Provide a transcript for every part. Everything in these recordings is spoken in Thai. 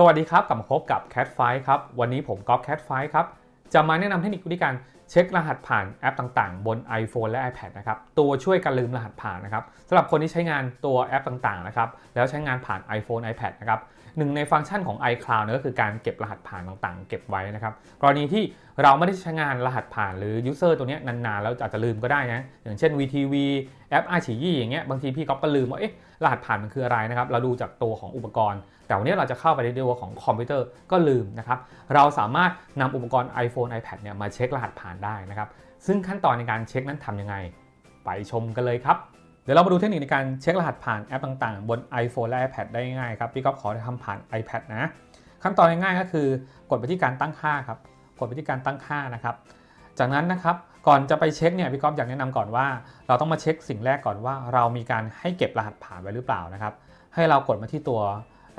สวัสดีครับกลับมาพบกับ Cat f i ครับ วันนี้ผมก๊อฟ Cat f i ครับ จะมาแนะนำเทคนิควิธีการเช็ครหัสผ่านแอปต่างๆ บน iPhone และ iPad นะครับ ตัวช่วยการลืมรหัสผ่านนะครับสำหรับคนที่ใช้งานตัวแอปต่างๆ นะครับ แล้วใช้งานผ่าน iPhone iPad นะครับหนึ่งในฟังก์ชันของ iCloud เนี่ยก็คือการเก็บรหัสผ่านต่างๆ เก็บไว้นะครับ กรณีที่เราไม่ได้ใช้งานรหัสผ่านหรือ user ตัวนี้นานๆ แล้วอาจจะลืมก็ได้นะ อย่างเช่น VTV แอป i อ i อย่างเงี้ยบางทีพี่ก๊อฟก็ลืมว่าเอ๊ะรหัสผ่านมันคืออะไรนะครับ เราดูจากตัวของอุปกรณ์ แต่วันนี้เราจะเข้าไปในตัวของคอมพิวเตอร์ก็ลืมนะครับ เราสามารถนำอุปกรณ์ iPhone iPad เนี่ยมาเช็ครหัสผ่านได้นะครับ ซึ่งขั้นตอนในการเช็คนั้นทำยังไง ไปชมกันเลยครับเดี๋ยวเรามาดูเทคนิคในการเช็ครหัสผ่านแอปต่างๆ บน iPhone และ iPad ได้ง่ายครับ พี่ก๊อฟขอทำผ่าน iPad นะ ขั้นตอนง่ายๆก็คือกดไปที่การตั้งค่าครับ กดไปที่การตั้งค่านะครับ จากนั้นนะครับก่อนจะไปเช็คเนี่ยพี่ก๊อฟอยากแนะนำก่อนว่า เราต้องมาเช็คสิ่งแรกก่อนว่า เรามีการให้เก็บรหัสผ่านไว้หรือเปล่านะครับให้เรากดมาที่ตัว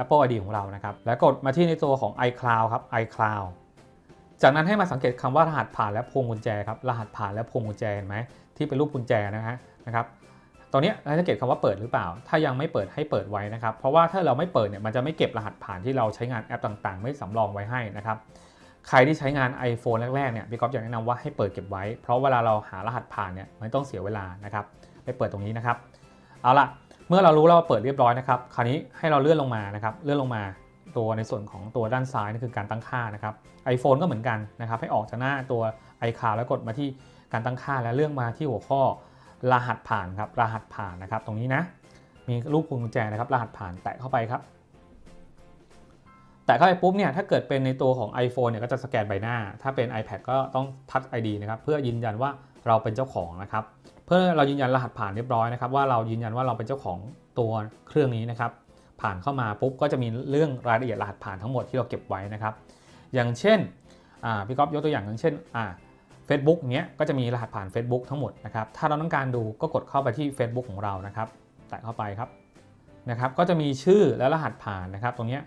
Apple ID ของเรานะครับแล้วกดมาที่ในตัวของ iCloud ครับ iCloud จากนั้นให้มาสังเกตคำว่ารหัสผ่านและพวงกุญแจครับรหัสผ่านและพวงกุญแจเห็นไหมที่เป็นรูปกุญแจนะฮะนะครับตอนนี้เราสังเกตคำว่าเปิดหรือเปล่า ถ้ายังไม่เปิดให้เปิดไว้นะครับ เพราะว่าถ้าเราไม่เปิดเนี่ยมันจะไม่เก็บรหัสผ่านที่เราใช้งานแอปต่างๆ ไม่สำรองไว้ให้นะครับ ใครที่ใช้งาน iPhone แรกๆเนี่ยพี่ก๊อฟอยากแนะนำว่าให้เปิดเก็บไว้ เพราะเวลาเราหารหัสผ่านเนี่ยไม่ต้องเสียเวลานะครับไปเปิดตรงนี้นะครับ เอาละเมื่อเรารู้แล้วว่าเปิดเรียบร้อยนะครับคราวนี้ให้เราเลื่อนลงมานะครับเลื่อนลงมาตัวในส่วนของตัวด้านซ้ายนี่คือการตั้งค่านะครับ iPhone ก็เหมือนกันนะครับ ให้ออกจากหน้าตัว iCloud แล้วกดมาที่การตั้งค่าแล้วเลื่อกมาที่หัวข้อรหัสผ่านครับรหัสผ่านนะครับ ตรงนี้นะมีรูปพวงกุญแจนะครับ รหัสผ่านแตะเข้าไปครับ แตะเข้าไปปุ๊บเนี่ยถ้าเกิดเป็นในตัวของ iPhone เนี่ยก็จะสแกนใบหน้า ถ้าเป็น iPad ก็ต้อง Touch ID นะครับเพื่อยืนยันว่าเราเป็นเจ้าของนะครับเพื่อเรายืนยันรหัสผ่านเรียบร้อยนะครับว่าเรายืนยันว่าเราเป็นเจ้าของตัวเครื่องนี้นะครับผ่านเข้ามาปุ๊บก็จะมีเรื่องรายละเอียดรหัสผ่านทั้งหมดที่เราเก็บไว้นะครับ อย่างเช่นพี่ก๊อฟยกตัวอย่างอย่างเช่นอ่า Facebook เนี้ยก็จะมีรหัสผ่าน Facebook ทั้งหมดนะครับถ้าเราต้องการดูก็กดเข้าไปที่ Facebook ของเรานะครับแตะเข้าไปครับนะครับ ก็จะมีชื่อและรหัสผ่านนะครับ ตรงเนี้ย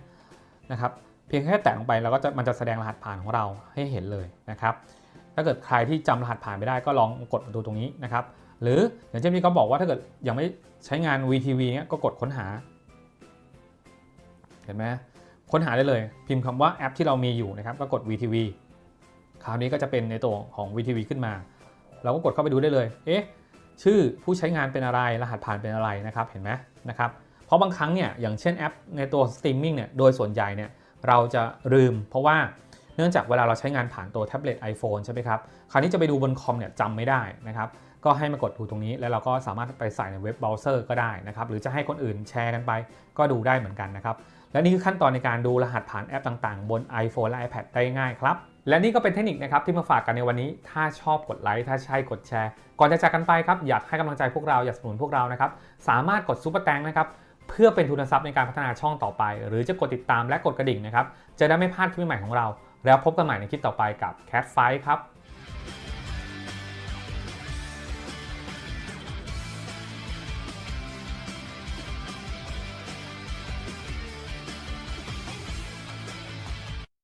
นะครับ เพียงแค่แตะลงไปเราก็จะมันจะแสดงรหัสผ่านของเราให้เห็นเลยนะครับ ถ้าเกิดใครที่จำรหัสผ่านไม่ได้ก็ลองกดดูตรงนี้นะครับ หรืออย่างเช่นพี่ก็บอกว่าถ้าเกิดยังไม่ใช้งาน VTV เนี้ยก็กดค้นหา เห็นไหมค้นหาได้เลย พิมพ์คำว่าแอปที่เรามีอยู่นะครับ ก็กด VTV คราวนี้ก็จะเป็นในตัวของ VTV ขึ้นมา เราก็กดเข้าไปดูได้เลย เอ๊ะ ชื่อผู้ใช้งานเป็นอะไร รหัสผ่านเป็นอะไรนะครับ เห็นไหมนะครับ ราะบางครั้งเนี่ยอย่างเช่นแอปในตัวสตรีมมิ่งเนี่ยโดยส่วนใหญ่เนี่ยเราจะลืม เพราะว่าเนื่องจากเวลาเราใช้งานผ่านตัวแท็บเล็ต iPhone ใช่ไหมครับ คราวนี้จะไปดูบนคอมเนี่ยจำไม่ได้นะครับ ก็ให้มากดดูตรงนี้แล้วเราก็สามารถไปใส่ในเว็บเบราว์เซอร์ก็ได้นะครับ หรือจะให้คนอื่นแชร์กันไป ก็ดูได้เหมือนกันนะครับ และนี่คือขั้นตอนในการดูรหัสผ่านแอปต่างๆ บน iPhone และ iPad ได้ง่ายครับ และนี่ก็เป็นเทคนิคนะครับที่มาฝากกันในวันนี้ ถ้าชอบกดไลค์ ถ้าใช่กดแชร์ ก่อนจะจากกันไปครับ อยากให้กำลังใจพวกเรา อยากสนับสนุนพวกเรานะครับ สามารถกดซุปเปอร์แตงนะครับ เพื่อเป็นทุนทรัพย์ในการพัฒนาช่องต่อไป หรือจะกดติดตามและกดกระดิ่งนะครับ จะได้ไม่พลาดคลิปใหม่ของเรา แล้วพบกันใหม่ในคลิปต่อไปกับ Cat Fight ครับ